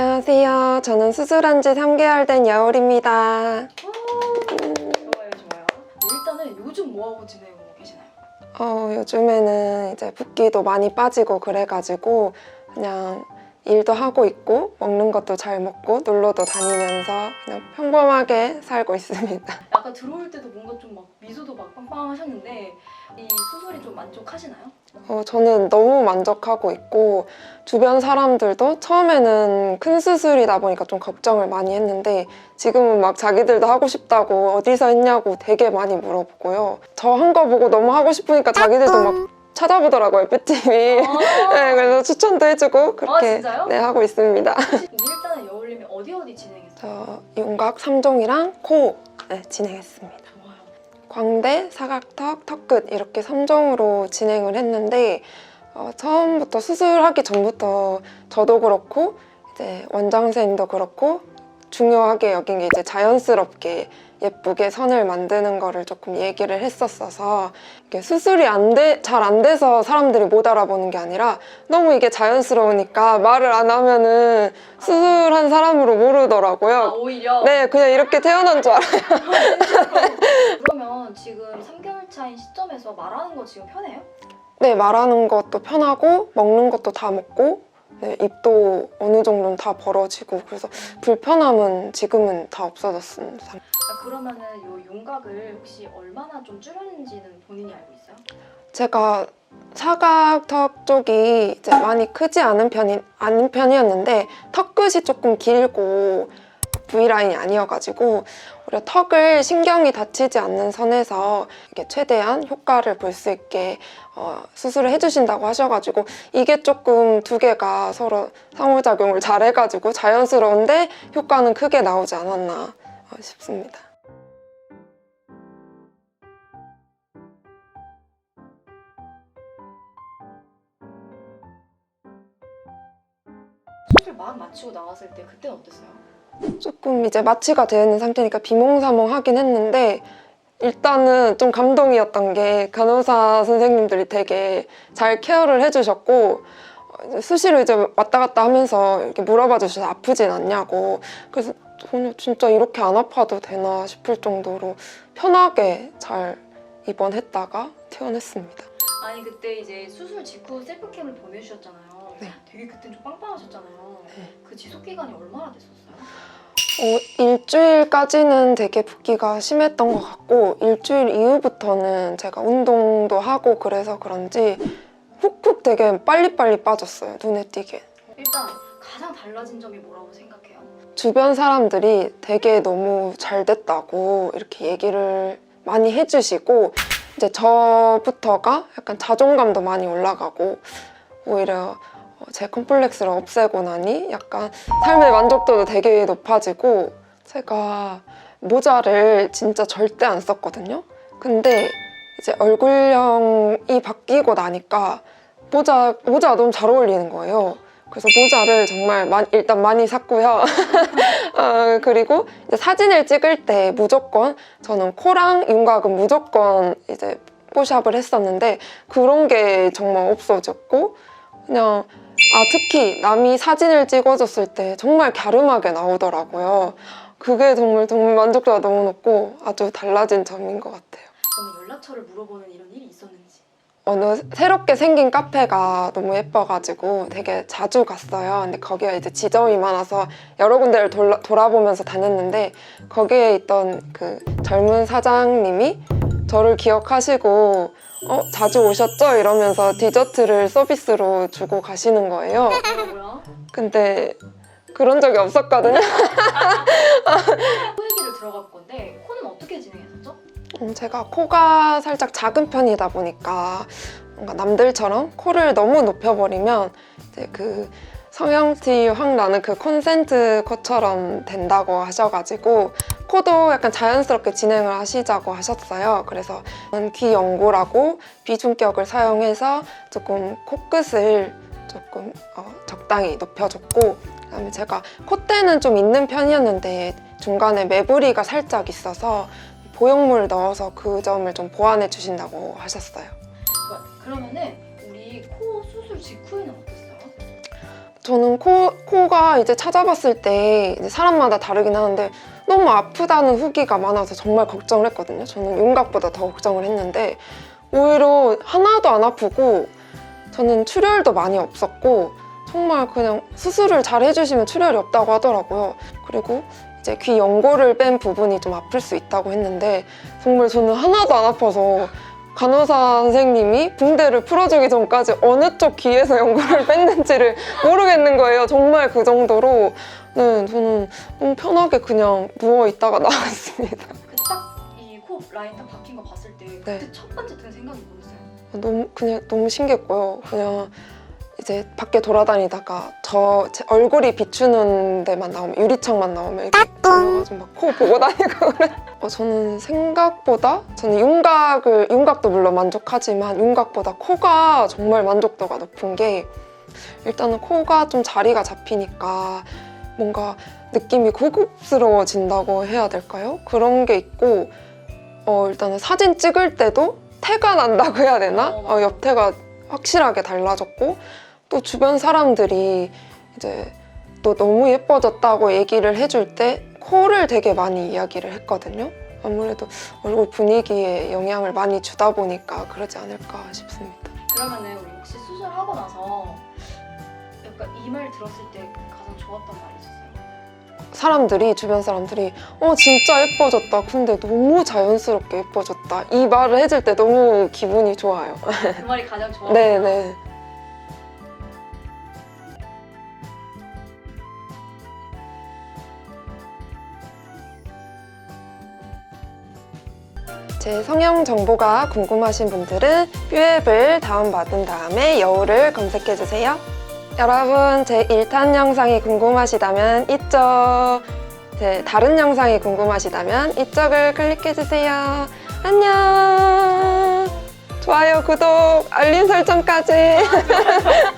안녕하세요. 저는 수술한 지 3개월 된 여울입니다. 좋아요, 좋아요. 네, 일단은 요즘 뭐 하고 지내고 계시나요? 어, 요즘에는 이제 붓기도 많이 빠지고 그래가지고 그냥 일도 하고 있고 먹는 것도 잘 먹고 놀러도 다니면서 그냥 평범하게 살고 있습니다. 아까 들어올 때도 뭔가 좀 막 미소도 막 빵빵하셨는데 이 수술이 좀 만족하시나요? 어, 저는 너무 만족하고 있고 주변 사람들도 처음에는 큰 수술이다 보니까 좀 걱정을 많이 했는데 지금은 막 자기들도 하고 싶다고 어디서 했냐고 되게 많이 물어보고요. 저 한 거 보고 너무 하고 싶으니까 자기들도 막 찾아보더라고요, 뼈팀이. 네, 아, 그래서 추천도 해주고 아 그렇게 진짜요? 네, 하고 있습니다. 우리 일단은 여울님이 어디 어디 진행했어요? 저 윤곽 3종이랑 코 네, 진행했습니다. 좋아요. 광대, 사각턱, 턱끝 이렇게 3종으로 진행을 했는데 어, 처음부터 수술하기 전부터 저도 그렇고 이제 원장 선생님도 그렇고 중요하게 여긴 게 이제 자연스럽게 예쁘게 선을 만드는 거를 조금 얘기를 했었어서 이게 수술이 안 돼, 잘 안 돼서 사람들이 못 알아보는 게 아니라 너무 이게 자연스러우니까 말을 안 하면은 수술한 사람으로 아 모르더라고요. 오히려 네, 그냥 이렇게 태어난 줄 알아요. 그러면 지금 3개월 차인 시점에서 말하는 거 지금 편해요? 네, 말하는 것도 편하고 먹는 것도 다 먹고 네, 입도 어느 정도는 다 벌어지고 그래서 불편함은 지금은 다 없어졌습니다. 아, 그러면은 요 윤곽을 혹시 얼마나 좀 줄였는지는 본인이 알고 있어요? 제가 사각턱 쪽이 이제 많이 크지 않은 편이 않은 편이었는데 턱 끝이 조금 길고 V 라인이 아니어가지고 오히려 턱을 신경이 다치지 않는 선에서 이게 최대한 효과를 볼 수 있게 어, 수술을 해주신다고 하셔가지고 이게 조금 두 개가 서로 상호작용을 잘 해가지고 자연스러운데 효과는 크게 나오지 않았나 어, 싶습니다. 막 마치고 나왔을 때 그때는 어땠어요? 조금 이제 마취가 되어 있는 상태니까 비몽사몽하긴 했는데 일단은 좀 감동이었던 게 간호사 선생님들이 되게 잘 케어를 해주셨고 수시로 이제 왔다 갔다 하면서 이렇게 물어봐 주셔서 아프진 않냐고 그래서 전혀 진짜 이렇게 안 아파도 되나 싶을 정도로 편하게 잘 입원했다가 퇴원했습니다. 아니 그때 이제 수술 직후 셀프캠을 보내주셨잖아요. 네. 되게 그때 좀 빵빵하셨잖아요. 네. 그 지속 기간이 얼마나 됐었어요? 어, 일주일까지는 되게 붓기가 심했던 것 같고 일주일 이후부터는 제가 운동도 하고 그래서 그런지 훅훅 되게 빨리빨리 빠졌어요 눈에 띄게 일단 가장 달라진 점이 뭐라고 생각해요? 주변 사람들이 되게 너무 잘 됐다고 이렇게 얘기를 많이 해주시고 이제 저부터가 약간 자존감도 많이 올라가고 오히려 어, 제 컴플렉스를 없애고 나니 약간 삶의 만족도도 되게 높아지고 제가 모자를 진짜 절대 안 썼거든요. 근데 이제 얼굴형이 바뀌고 나니까 모자 모자가 너무 잘 어울리는 거예요. 그래서 모자를 정말 많이- 일단 많이 샀고요. 어, 그리고 사진을 찍을 때 무조건 저는 코랑 윤곽은 무조건 이제 뽀샵을 했었는데 그런 게 정말 없어졌고 그냥 아 특히 남이 사진을 찍어줬을 때 정말 갸름하게 나오더라고요. 그게 정말 정말 만족도가 너무 높고 아주 달라진 점인 것 같아요. 연락처를 물어보는 이런 일이 있었는지. 어느 새롭게 생긴 카페가 너무 예뻐가지고 되게 자주 갔어요. 근데 거기가 이제 지점이 많아서 여러 군데를 돌아, 돌아보면서 다녔는데 거기에 있던 그 젊은 사장님이 저를 기억하시고 어, 자주 오셨죠? 이러면서 디저트를 서비스로 주고 가시는 거예요. 근데 그런 적이 없었거든요. 코 얘기를 들어갈 건데 코는 어떻게 진행했었죠? 음, 제가 코가 살짝 작은 편이다 보니까 뭔가 남들처럼 코를 너무 높여버리면 이제 그 성형티 확 나는 그 콘센트 코처럼 된다고 하셔가지고 코도 약간 자연스럽게 진행을 하시자고 하셨어요. 그래서 귀 연고라고 비중격을 사용해서 조금 코끝을 조금 어, 적당히 높여줬고 그다음에 제가 콧대는 좀 있는 편이었는데 중간에 매부리가 살짝 있어서 보형물 넣어서 그 점을 좀 보완해 주신다고 하셨어요. 그러면은 우리 코 수술 직후에는 어땠어요? 저는 코, 코가 이제 찾아봤을 때 이제 사람마다 다르긴 하는데 너무 아프다는 후기가 많아서 정말 걱정을 했거든요. 저는 윤곽보다 더 걱정을 했는데 오히려 하나도 안 아프고 저는 출혈도 많이 없었고 정말 그냥 수술을 잘 해주시면 출혈이 없다고 하더라고요. 그리고 이제 귀 연골을 뺀 부분이 좀 아플 수 있다고 했는데 정말 저는 하나도 안 아파서 간호사 선생님이 붕대를 풀어주기 전까지 어느 쪽 귀에서 연골을 뺐는지를 모르겠는 거예요. 정말 그 정도로 네, 저는 너무 편하게 그냥 누워 있다가 나왔습니다. 그딱이코 라인 딱 박힌 거 봤을 때 그때 네. 첫 번째 든 생각이 뭐였어요? 너무 그냥 너무 신기했고요. 그냥 이제 밖에 돌아다니다가 저제 얼굴이 비추는 데만 나오면 유리창만 나오면 이렇게 올려가지고 막코 보고 다니고 그래. 어, 저는 생각보다 저는 윤곽을 윤곽도 물론 만족하지만 윤곽보다 코가 정말 만족도가 높은 게 일단은 코가 좀 자리가 잡히니까 뭔가 느낌이 고급스러워진다고 해야 될까요? 그런 게 있고 어, 일단은 사진 찍을 때도 태가 난다고 해야 되나? 어. 어, 옆태가 확실하게 달라졌고 또 주변 사람들이 이제 또 너무 예뻐졌다고 얘기를 해줄 때 코를 되게 많이 이야기를 했거든요. 아무래도 얼굴 분위기에 영향을 많이 주다 보니까 그러지 않을까 싶습니다. 그러면은 우리 혹시 수술하고 나서 약간 이 말 들었을 때 가장 좋았던 말이 있었어요? 사람들이 주변 사람들이 어 진짜 예뻐졌다. 근데 너무 자연스럽게 예뻐졌다. 이 말을 해줄 때 너무 기분이 좋아요. 그 말이 가장 좋았어요? 네네. 제 성형 정보가 궁금하신 분들은 뷰앱을 다운받은 다음에 여우를 검색해주세요. 여러분, 제 1탄 영상이 궁금하시다면 이쪽, 제 다른 영상이 궁금하시다면 이쪽을 클릭해주세요. 안녕! 좋아요, 구독, 알림 설정까지.